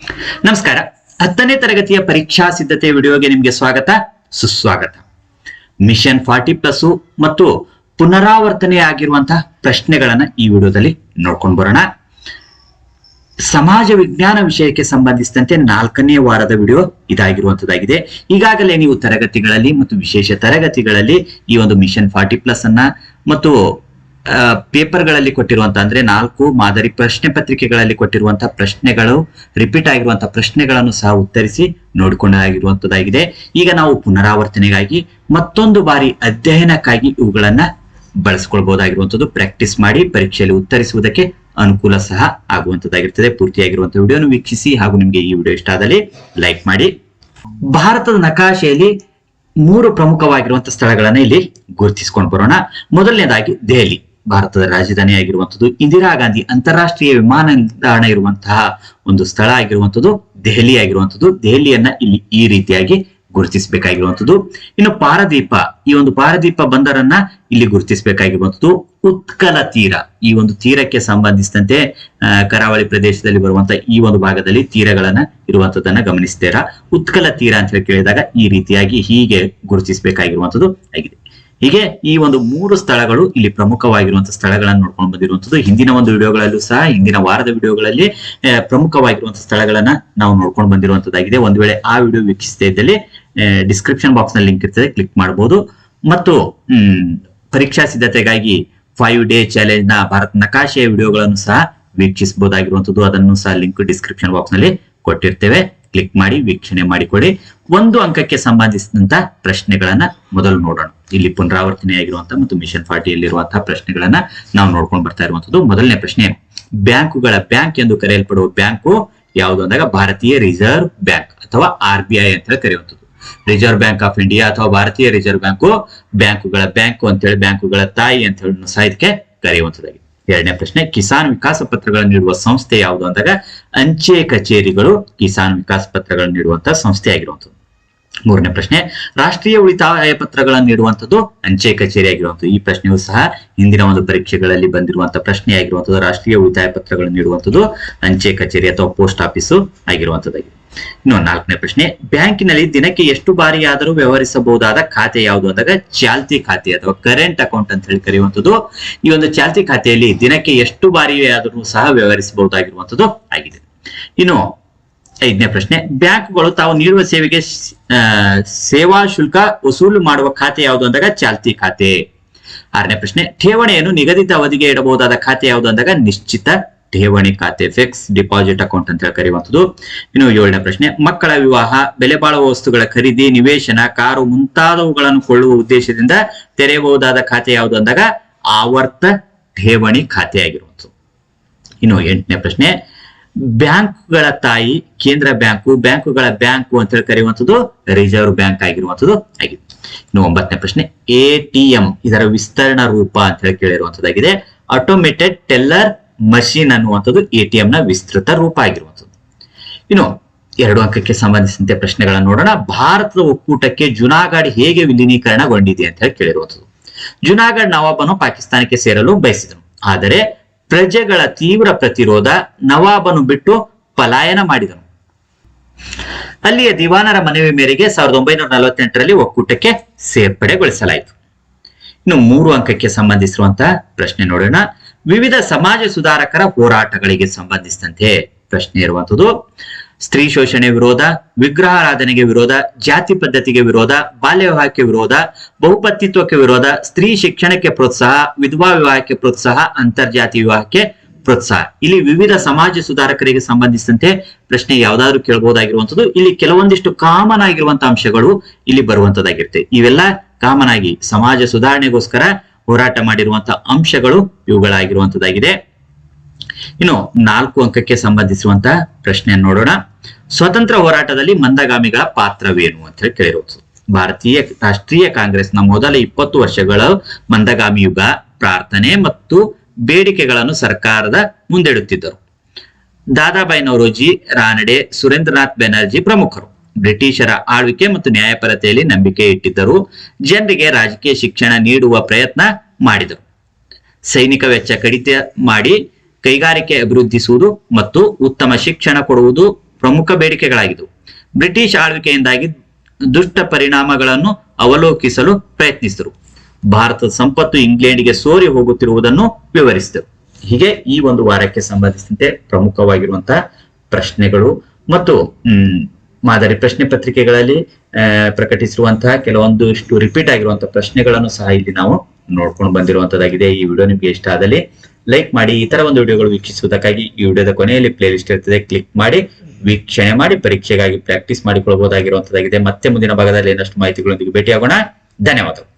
ನಮಸ್ಕಾರ. ಹತ್ತನೇ ತರಗತಿಯ ಪರೀಕ್ಷಾ ಸಿದ್ಧತೆ ವಿಡಿಯೋಗೆ ನಿಮಗೆ ಸ್ವಾಗತ. ಸುಸ್ವಾಗತ. ಮಿಷನ್ ಫಾರ್ಟಿ ಪ್ಲಸ್ ಮತ್ತು ಪುನರಾವರ್ತನೆ ಆಗಿರುವಂತಹ ಪ್ರಶ್ನೆಗಳನ್ನ ಈ ವಿಡಿಯೋದಲ್ಲಿ ನೋಡ್ಕೊಂಡು ಬರೋಣ. ಸಮಾಜ ವಿಜ್ಞಾನ ವಿಷಯಕ್ಕೆ ಸಂಬಂಧಿಸಿದಂತೆ ನಾಲ್ಕನೇ ವಾರದ ವಿಡಿಯೋ ಇದಾಗಿರುವಂತದ್ದಾಗಿದೆ. ಈಗಾಗಲೇ ನೀವು ತರಗತಿಗಳಲ್ಲಿ ಮತ್ತು ವಿಶೇಷ ತರಗತಿಗಳಲ್ಲಿ ಈ ಒಂದು ಮಿಷನ್ ಫಾರ್ಟಿ ಪ್ಲಸ್ ಅನ್ನ ಮತ್ತು ಪೇಪರ್ಗಳಲ್ಲಿ ಕೊಟ್ಟಿರುವಂತ ಅಂದ್ರೆ ನಾಲ್ಕು ಮಾದರಿ ಪ್ರಶ್ನೆ ಪತ್ರಿಕೆಗಳಲ್ಲಿ ಕೊಟ್ಟಿರುವಂತಹ ಪ್ರಶ್ನೆಗಳು ರಿಪೀಟ್ ಆಗಿರುವಂತಹ ಪ್ರಶ್ನೆಗಳನ್ನು ಸಹ ಉತ್ತರಿಸಿ ನೋಡಿಕೊಂಡಾಗಿರುವಂತದ್ದಾಗಿದೆ ಈಗ ನಾವು ಪುನರಾವರ್ತನೆಗಾಗಿ ಮತ್ತೊಂದು ಬಾರಿ ಅಧ್ಯಯನಕ್ಕಾಗಿ ಇವುಗಳನ್ನ ಬಳಸ್ಕೊಳ್ಬಹುದಾಗಿರುವಂಥದ್ದು ಪ್ರಾಕ್ಟೀಸ್ ಮಾಡಿ ಪರೀಕ್ಷೆಯಲ್ಲಿ ಉತ್ತರಿಸುವುದಕ್ಕೆ ಅನುಕೂಲ ಸಹ ಆಗುವಂತದ್ದಾಗಿರ್ತದೆ. ಪೂರ್ತಿಯಾಗಿರುವಂತಹ ವಿಡಿಯೋನು ವೀಕ್ಷಿಸಿ ಹಾಗೂ ನಿಮಗೆ ಈ ವಿಡಿಯೋ ಇಷ್ಟ ಆದಲ್ಲಿ ಲೈಕ್ ಮಾಡಿ. ಭಾರತದ ನಕಾಶೆಯಲ್ಲಿ ಮೂರು ಪ್ರಮುಖವಾಗಿರುವಂತಹ ಸ್ಥಳಗಳನ್ನ ಇಲ್ಲಿ ಗುರುತಿಸಿಕೊಂಡು ಬರೋಣ. ಮೊದಲನೇದಾಗಿ ದೆಹಲಿ. ಭಾರತದ ರಾಜಧಾನಿ ಆಗಿರುವಂಥದ್ದು ಇಂದಿರಾ ಗಾಂಧಿ ಅಂತಾರಾಷ್ಟ್ರೀಯ ವಿಮಾನ ನಿಲ್ದಾಣ ಇರುವಂತಹ ಒಂದು ಸ್ಥಳ ಆಗಿರುವಂತದ್ದು ದೆಹಲಿ ಆಗಿರುವಂತದ್ದು ದೆಹಲಿಯನ್ನ ಇಲ್ಲಿ ಈ ರೀತಿಯಾಗಿ ಗುರುತಿಸಬೇಕಾಗಿರುವಂತದ್ದು ಇನ್ನು ಪಾರದೀಪ, ಈ ಒಂದು ಪಾರದೀಪ ಬಂದರನ್ನ ಇಲ್ಲಿ ಗುರುತಿಸಬೇಕಾಗಿರುವಂತದ್ದು ಉತ್ಕಲ ತೀರ, ಈ ಒಂದು ತೀರಕ್ಕೆ ಸಂಬಂಧಿಸಿದಂತೆ ಕರಾವಳಿ ಪ್ರದೇಶದಲ್ಲಿ ಬರುವಂತಹ ಈ ಒಂದು ಭಾಗದಲ್ಲಿ ತೀರಗಳನ್ನ ಇರುವಂತದನ್ನ ಗಮನಿಸ್ತೀರಾ? ಉತ್ಕಲ ತೀರ ಅಂತ ಹೇಳಿ ಕೇಳಿದಾಗ ಈ ರೀತಿಯಾಗಿ ಹೀಗೆ ಗುರುತಿಸಬೇಕಾಗಿರುವಂತದ್ದು ಆಗಿದೆ. ಹೀಗೆ ಈ ಒಂದು ಮೂರು ಸ್ಥಳಗಳು ಇಲ್ಲಿ ಪ್ರಮುಖವಾಗಿರುವಂತಹ ಸ್ಥಳಗಳನ್ನು ನೋಡ್ಕೊಂಡು ಬಂದಿರುವಂತದ್ದು ಹಿಂದಿನ ಒಂದು ವಿಡಿಯೋಗಳಲ್ಲೂ ಸಹ, ಹಿಂದಿನ ವಾರದ ವಿಡಿಯೋಗಳಲ್ಲಿ ಪ್ರಮುಖವಾಗಿರುವಂತಹ ಸ್ಥಳಗಳನ್ನ ನಾವು ನೋಡ್ಕೊಂಡು ಬಂದಿರುವಂತದ್ದಾಗಿದೆ ಒಂದು ವೇಳೆ ಆ ವಿಡಿಯೋ ವೀಕ್ಷಿಸದೇ ಇದ್ದಲ್ಲಿ ಡಿಸ್ಕ್ರಿಪ್ಷನ್ ಬಾಕ್ಸ್ನಲ್ಲಿ ಲಿಂಕ್ ಇರ್ತದೆ, ಕ್ಲಿಕ್ ಮಾಡಬಹುದು ಮತ್ತು ಪರೀಕ್ಷಾ ಸಿದ್ಧತೆಗಾಗಿ ಫೈವ್ ಡೇ ಚಾಲೆಂಜ್ನ ಭಾರತ ನಕಾಶೆಯ ವಿಡಿಯೋಗಳನ್ನು ಸಹ ವೀಕ್ಷಿಸಬಹುದಾಗಿರುವಂತದ್ದು ಅದನ್ನು ಸಹ ಲಿಂಕ್ ಡಿಸ್ಕ್ರಿಪ್ಷನ್ ಬಾಕ್ಸ್ನಲ್ಲಿ ಕೊಟ್ಟಿರ್ತೇವೆ. ಕ್ಲಿಕ್ ಮಾಡಿ, ವೀಕ್ಷಣೆ ಮಾಡಿಕೊಡಿ ಒಂದು ಅಂಕಕ್ಕೆ ಸಂಬಂಧಿಸಿದಂತ ಪ್ರಶ್ನೆಗಳನ್ನ ಮೊದಲು ನೋಡೋಣ. ಇಲ್ಲಿ ಪುನರಾವರ್ತನೆಯಾಗಿರುವಂತಹ ಮತ್ತು ಮಿಷನ್ ಫಾರ್ಟಿಯಲ್ಲಿರುವಂತಹ ಪ್ರಶ್ನೆಗಳನ್ನ ನಾವು ನೋಡ್ಕೊಂಡು ಬರ್ತಾ ಇರುವಂತದ್ದು ಮೊದಲನೇ ಪ್ರಶ್ನೆ. ಬ್ಯಾಂಕುಗಳ ಬ್ಯಾಂಕ್ ಎಂದು ಕರೆಯಲ್ಪಡುವ ಬ್ಯಾಂಕು ಯಾವುದು ಅಂದಾಗ ಭಾರತೀಯ ರಿಸರ್ವ್ ಬ್ಯಾಂಕ್ ಅಥವಾ ಆರ್ ಬಿ ಐ ಅಂತ ಹೇಳಿ ಕರೆಯುವಂಥದ್ದು ರಿಸರ್ವ್ ಬ್ಯಾಂಕ್ ಆಫ್ ಇಂಡಿಯಾ ಅಥವಾ ಭಾರತೀಯ ರಿಸರ್ವ್ ಬ್ಯಾಂಕು ಬ್ಯಾಂಕುಗಳ ಬ್ಯಾಂಕು ಅಂತೇಳಿ ಬ್ಯಾಂಕುಗಳ ತಾಯಿ ಅಂತ ಹೇಳಿ ಸಹ ಇದಕ್ಕೆ ಕರೆಯುವಂಥದ್ದಾಗಿದೆ ಎರಡನೇ ಪ್ರಶ್ನೆ, ಕಿಸಾನ್ ವಿಕಾಸ ಪತ್ರಗಳನ್ನು ನೀಡುವ ಸಂಸ್ಥೆ ಯಾವುದು ಅಂದಾಗ ಅಂಚೆ ಕಚೇರಿಗಳು ಕಿಸಾನ್ ವಿಕಾಸ ಪತ್ರಗಳನ್ನು ನೀಡುವಂತಹ ಸಂಸ್ಥೆ ಆಗಿರುವಂಥದ್ದು ಮೂರನೇ ಪ್ರಶ್ನೆ, ರಾಷ್ಟ್ರೀಯ ಉಳಿತಾಯ ಪತ್ರಗಳನ್ನು ನೀಡುವಂಥದ್ದು ಅಂಚೆ ಕಚೇರಿ ಆಗಿರುವಂಥದ್ದು. ಈ ಪ್ರಶ್ನೆಯು ಸಹ ಹಿಂದಿನ ಒಂದು ಪರೀಕ್ಷೆಗಳಲ್ಲಿ ಬಂದಿರುವಂತಹ ಪ್ರಶ್ನೆ ಆಗಿರುವಂಥದ್ದು, ರಾಷ್ಟ್ರೀಯ ಉಳಿತಾಯ ಪತ್ರಗಳನ್ನು ನೀಡುವಂಥದ್ದು ಅಂಚೆ ಕಚೇರಿ ಅಥವಾ ಪೋಸ್ಟ್ ಆಫೀಸು ಆಗಿರುವಂಥದ್ದಾಗಿದೆ. ಇನ್ನು ನಾಲ್ಕನೇ ಪ್ರಶ್ನೆ, ಬ್ಯಾಂಕಿನಲ್ಲಿ ದಿನಕ್ಕೆ ಎಷ್ಟು ಬಾರಿಯಾದರೂ ವ್ಯವಹರಿಸಬಹುದಾದ ಖಾತೆ ಯಾವುದು ಅಂದಾಗ ಚಾಲ್ತಿ ಖಾತೆ ಅಥವಾ ಕರೆಂಟ್ ಅಕೌಂಟ್ ಅಂತ ಹೇಳಿ ಕರೆಯುವಂಥದ್ದು. ಈ ಒಂದು ಚಾಲ್ತಿ ಖಾತೆಯಲ್ಲಿ ದಿನಕ್ಕೆ ಎಷ್ಟು ಬಾರಿಯಾದರೂ ಸಹ ವ್ಯವಹರಿಸಬಹುದಾಗಿರುವಂಥದ್ದು ಆಗಿದೆ. ಇನ್ನು ಐದನೇ ಪ್ರಶ್ನೆ, ಬ್ಯಾಂಕ್ಗಳು ತಾವು ನೀಡುವ ಸೇವೆಗೆ ಸೇವಾ ಶುಲ್ಕ ವಸೂಲು ಮಾಡುವ ಖಾತೆ ಯಾವುದು ಅಂದಾಗ ಚಾಲ್ತಿ ಖಾತೆ. ಆರನೇ ಪ್ರಶ್ನೆ, ಠೇವಣಿಯನ್ನು ನಿಗದಿತ ಅವಧಿಗೆ ಇಡಬಹುದಾದ ಖಾತೆ ಯಾವುದು ಅಂದಾಗ ನಿಶ್ಚಿತ ಠೇವಣಿ ಖಾತೆ, ಫಿಕ್ಸ್ ಡಿಪಾಸಿಟ್ ಅಕೌಂಟ್ ಅಂತ ಹೇಳಿ ಕರೆಯುವಂಥದ್ದು. ಇನ್ನು ಏಳನೇ ಪ್ರಶ್ನೆ, ಮಕ್ಕಳ ವಿವಾಹ, ಬೆಲೆ ಬಾಳುವ ವಸ್ತುಗಳ ಖರೀದಿ, ನಿವೇಶನ, ಕಾರು ಮುಂತಾದವುಗಳನ್ನು ಕೊಳ್ಳುವ ಉದ್ದೇಶದಿಂದ ತೆರೆಯಬಹುದಾದ ಖಾತೆ ಯಾವುದು ಅಂದಾಗ ಆವರ್ತ ಠೇವಣಿ ಖಾತೆ ಆಗಿರುವಂಥದ್ದು ಇನ್ನು ಎಂಟನೇ ಪ್ರಶ್ನೆ ಬ್ಯಾಂಕ್ಗಳ ತಾಯಿ, ಕೇಂದ್ರ ಬ್ಯಾಂಕು, ಬ್ಯಾಂಕುಗಳ ಬ್ಯಾಂಕು ಅಂತ ಹೇಳಿ ಕರೆಯುವಂಥದ್ದು ರಿಸರ್ವ್ ಬ್ಯಾಂಕ್ ಆಗಿರುವಂಥದ್ದು ಆಗಿದೆ. ಇನ್ನು ಒಂಬತ್ತನೇ ಪ್ರಶ್ನೆ, ಎ ಟಿ ಎಂ ಇದರ ವಿಸ್ತರಣ ರೂಪ ಅಂತ ಹೇಳಿ ಕೇಳಿರುವಂತದ್ದಾಗಿದೆ ಆಟೋಮೇಟೆಡ್ ಟೆಲ್ಲರ್ ಮಷೀನ್ ಅನ್ನುವಂಥದ್ದು ಎ ಟಿ ನ ವಿಸ್ತೃತ ರೂಪ ಆಗಿರುವಂಥದ್ದು. ಇನ್ನು ಎರಡು ಅಂಕಕ್ಕೆ ಸಂಬಂಧಿಸಿದಂತೆ ಪ್ರಶ್ನೆಗಳನ್ನು ನೋಡೋಣ. ಭಾರತದ ಒಕ್ಕೂಟಕ್ಕೆ ಜುನಾಗಢ್ ಹೇಗೆ ವಿಲೀನೀಕರಣಗೊಂಡಿದೆ ಅಂತ ಹೇಳಿ ಕೇಳಿರುವಂಥದ್ದು. ಜುನಾಗಢ್ ನವಾಬನು ಪಾಕಿಸ್ತಾನಕ್ಕೆ ಸೇರಲು ಬಯಸಿದನು ಆದರೆ ಪ್ರಜೆಗಳ ತೀವ್ರ ಪ್ರತಿರೋಧ ನವಾಬನು ಬಿಟ್ಟು ಪಲಾಯನ ಮಾಡಿದನು. ಅಲ್ಲಿಯ ದಿವಾನರ ಮನವಿ ಮೇರೆಗೆ ಸಾವಿರದ ಒಂಬೈನೂರ ನಲವತ್ತೆಂಟರಲ್ಲಿ ಒಕ್ಕೂಟಕ್ಕೆ ಸೇರ್ಪಡೆಗೊಳಿಸಲಾಯಿತು. ಇನ್ನು ಮೂರು ಅಂಕಕ್ಕೆ ಸಂಬಂಧಿಸಿರುವಂತಹ ಪ್ರಶ್ನೆ ನೋಡೋಣ. ವಿವಿಧ ಸಮಾಜ ಸುಧಾರಕರ ಹೋರಾಟಗಳಿಗೆ ಸಂಬಂಧಿಸಿದಂತೆ ಪ್ರಶ್ನೆ ಇರುವಂತದ್ದು ಸ್ತ್ರೀ ಶೋಷಣೆ ವಿರೋಧ ವಿಗ್ರಹಾರಾಧನೆಗೆ ವಿರೋಧ, ಜಾತಿ ಪದ್ಧತಿಗೆ ವಿರೋಧ, ಬಾಲ್ಯ ವಿವಾಹಕ್ಕೆ ವಿರೋಧ ಬಹುಪತಿತ್ವಕ್ಕೆ ವಿರೋಧ, ಸ್ತ್ರೀ ಶಿಕ್ಷಣಕ್ಕೆ ಪ್ರೋತ್ಸಾಹ, ವಿಧವಾ ವಿವಾಹಕ್ಕೆ ಪ್ರೋತ್ಸಾಹ, ಅಂತರ್ಜಾತಿ ವಿವಾಹಕ್ಕೆ ಪ್ರೋತ್ಸಾಹ. ಇಲ್ಲಿ ವಿವಿಧ ಸಮಾಜ ಸುಧಾರಕರಿಗೆ ಸಂಬಂಧಿಸಿದಂತೆ ಪ್ರಶ್ನೆ ಯಾವ್ದಾದ್ರು ಕೇಳಬಹುದಾಗಿರುವಂತದ್ದು ಇಲ್ಲಿ ಕೆಲವೊಂದಿಷ್ಟು ಕಾಮನ್ ಆಗಿರುವಂತಹ ಅಂಶಗಳು ಇಲ್ಲಿ ಬರುವಂತದ್ದಾಗಿರುತ್ತೆ ಇವೆಲ್ಲ ಕಾಮನ್ ಆಗಿ ಸಮಾಜ ಸುಧಾರಣೆಗೋಸ್ಕರ ಹೋರಾಟ ಮಾಡಿರುವಂತಹ ಅಂಶಗಳು ಇವುಗಳಾಗಿರುವಂತದ್ದಾಗಿದೆ ಇನ್ನು ನಾಲ್ಕು ಅಂಕಕ್ಕೆ ಸಂಬಂಧಿಸಿರುವಂತಹ ಪ್ರಶ್ನೆಯನ್ನು ನೋಡೋಣ. ಸ್ವತಂತ್ರ ಹೋರಾಟದಲ್ಲಿ ಮಂದಗಾಮಿಗಳ ಪಾತ್ರವೇನು ಅಂತ ಹೇಳಿ ಕೇಳಿರೋದು ಭಾರತೀಯ ರಾಷ್ಟ್ರೀಯ ಕಾಂಗ್ರೆಸ್ನ ಮೊದಲ ಇಪ್ಪತ್ತು ವರ್ಷಗಳ ಮಂದಗಾಮಿ ಯುಗ ಪ್ರಾರ್ಥನೆ ಮತ್ತು ಬೇಡಿಕೆಗಳನ್ನು ಸರ್ಕಾರದ ಮುಂದಿಡುತ್ತಿದ್ದರು. ದಾದಾಬಾಯಿ ನವರೋಜಿ ರಾನಡೆ ಸುರೇಂದ್ರನಾಥ್ ಬೆನರ್ಜಿ ಪ್ರಮುಖರು. ಬ್ರಿಟಿಷರ ಆಳ್ವಿಕೆ ಮತ್ತು ನ್ಯಾಯಪರತೆಯಲ್ಲಿ ನಂಬಿಕೆ ಇಟ್ಟಿದ್ದರು. ಜನರಿಗೆ ರಾಜಕೀಯ ಶಿಕ್ಷಣ ನೀಡುವ ಪ್ರಯತ್ನ ಮಾಡಿದರು. ಸೈನಿಕ ವೆಚ್ಚ ಕಡಿತ ಮಾಡಿ ಕೈಗಾರಿಕೆ ಅಭಿವೃದ್ಧಿಸುವುದು ಮತ್ತು ಉತ್ತಮ ಶಿಕ್ಷಣ ಕೊಡುವುದು ಪ್ರಮುಖ ಬೇಡಿಕೆಗಳಾಗಿದ್ದವು ಬ್ರಿಟಿಷ್ ಆಳ್ವಿಕೆಯಿಂದಾಗಿ ದುಷ್ಟ ಪರಿಣಾಮಗಳನ್ನು ಅವಲೋಕಿಸಲು ಪ್ರಯತ್ನಿಸಿದರು. ಭಾರತದ ಸಂಪತ್ತು ಇಂಗ್ಲೆಂಡ್ಗೆ ಸೋರಿ ಹೋಗುತ್ತಿರುವುದನ್ನು ವಿವರಿಸಿದರು. ಹೀಗೆ ಈ ಒಂದು ವಾರಕ್ಕೆ ಸಂಬಂಧಿಸಿದಂತೆ ಪ್ರಮುಖವಾಗಿರುವಂತಹ ಪ್ರಶ್ನೆಗಳು ಮತ್ತು, ಹ್ಮ್, ಮಾದರಿ ಪ್ರಶ್ನೆ ಪತ್ರಿಕೆಗಳಲ್ಲಿ ಪ್ರಕಟಿಸಿರುವಂತಹ ಪ್ರಕಟಿಸಿರುವಂತಹ ಕೆಲವೊಂದಿಷ್ಟು ರಿಪೀಟ್ ಆಗಿರುವಂತಹ ಪ್ರಶ್ನೆಗಳನ್ನು ಸಹ ಇಲ್ಲಿ ನಾವು ನೋಡ್ಕೊಂಡು ಬಂದಿರುವಂತದ್ದಾಗಿದೆ. ಈ ವಿಡಿಯೋ ನಿಮ್ಗೆ ಇಷ್ಟ ಆದಲ್ಲಿ ಲೈಕ್ ಮಾಡಿ ಈ ಒಂದು ವಿಡಿಯೋಗಳು ವೀಕ್ಷಿಸುವುದಕ್ಕಾಗಿ ಈ ವಿಡಿಯೋದ ಕೊನೆಯಲ್ಲಿ ಪ್ಲೇ ಲಿಸ್ಟ್ ಇರ್ತದೆ. ಕ್ಲಿಕ್ ಮಾಡಿ, ವೀಕ್ಷಣೆ ಮಾಡಿ, ಪರೀಕ್ಷೆಗಾಗಿ ಪ್ರಾಕ್ಟೀಸ್ ಮಾಡಿಕೊಳ್ಳಬಹುದಾಗಿರುವಂತದ್ದಾಗಿದೆ. ಮತ್ತೆ ಮುಂದಿನ ಭಾಗದಲ್ಲಿ ಇನ್ನಷ್ಟು ಮಾಹಿತಿಗಳೊಂದಿಗೆ ಭೇಟಿಯಾಗೋಣ. ಧನ್ಯವಾದಗಳು.